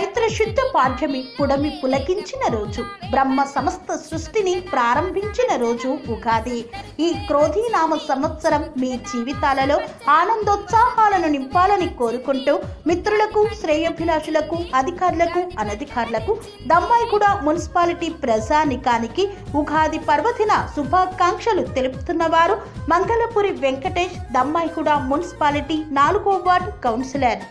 చైత్ర శుద్ధ పాఠ్యమి పుడమి పులకించిన రోజు బ్రహ్మ సమస్త సృష్టిని ప్రారంభించిన రోజు ఉగాది. ఈ క్రోధీనామ సంవత్సరం మీ జీవితాలలో ఆనందోత్సాహాలను నింపాలని కోరుకుంటూ మిత్రులకు శ్రేయోభిలాషులకు అధికారులకు అనధికారులకు దమ్మాయిగూడ మున్సిపాలిటీ ప్రజానికానికి ఉగాది పర్వదిన శుభాకాంక్షలు తెలుపుతున్న వారు మంగళపురి వెంకటేష్ దమ్మాయిగూడ మున్సిపాలిటీ నాలుగో వార్డు కౌన్సిలర్.